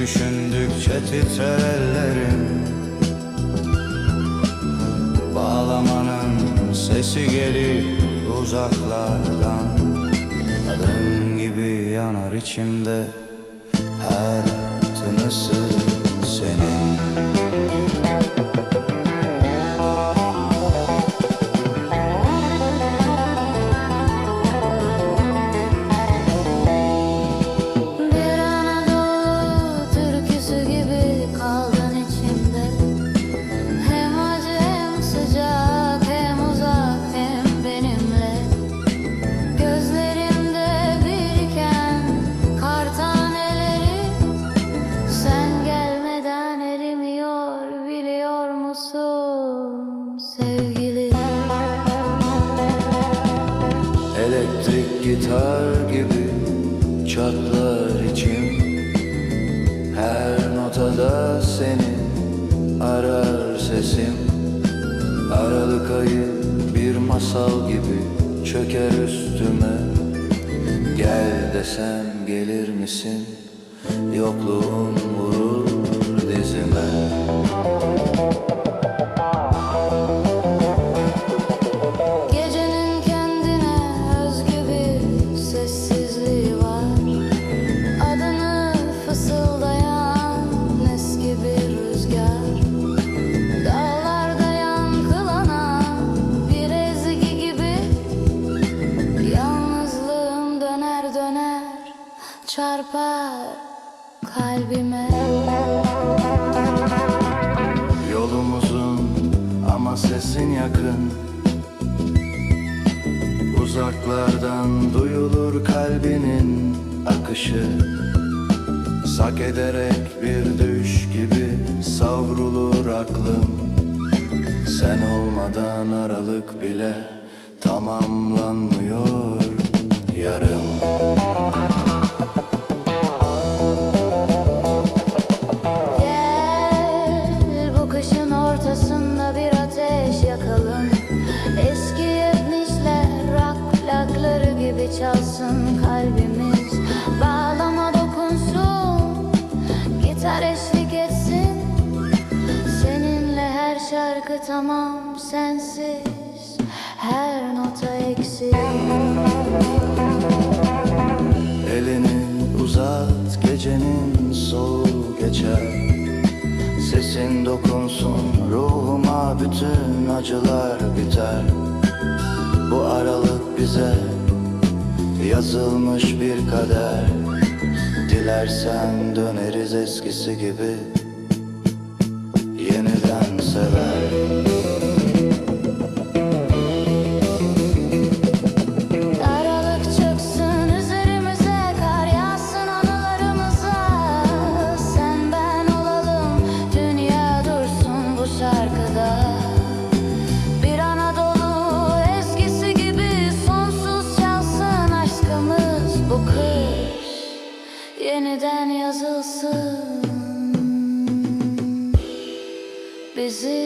Düşündükçe titrer ellerim. Bağlamanın sesi gelir uzaklardan. Adın gibi yanar içimde her tınısı senin sevgilim Elektrik gitar gibi çatlar içim Her notada seni arar sesim. Aralık ayı bir masal gibi çöker üstüme. Gel desem gelir misin? Yokluğun vurur dizime çarpar kalbime. Yolumuzun ama sesin yakın. Uzaklardan duyulur kalbinin akışı. Sak ederek bir düş gibi savrulur aklım. Sen olmadan aralık bile tamamlanmıyor gitar eşlik etsin. Seninle her şarkı tamam sensiz. Her nota eksik. Elini uzat gecenin soğuğu geçer. Sesin dokunsun ruhuma bütün acılar biter. Bu aralık bize yazılmış bir kader Dilersen döneriz eskisi gibi is it?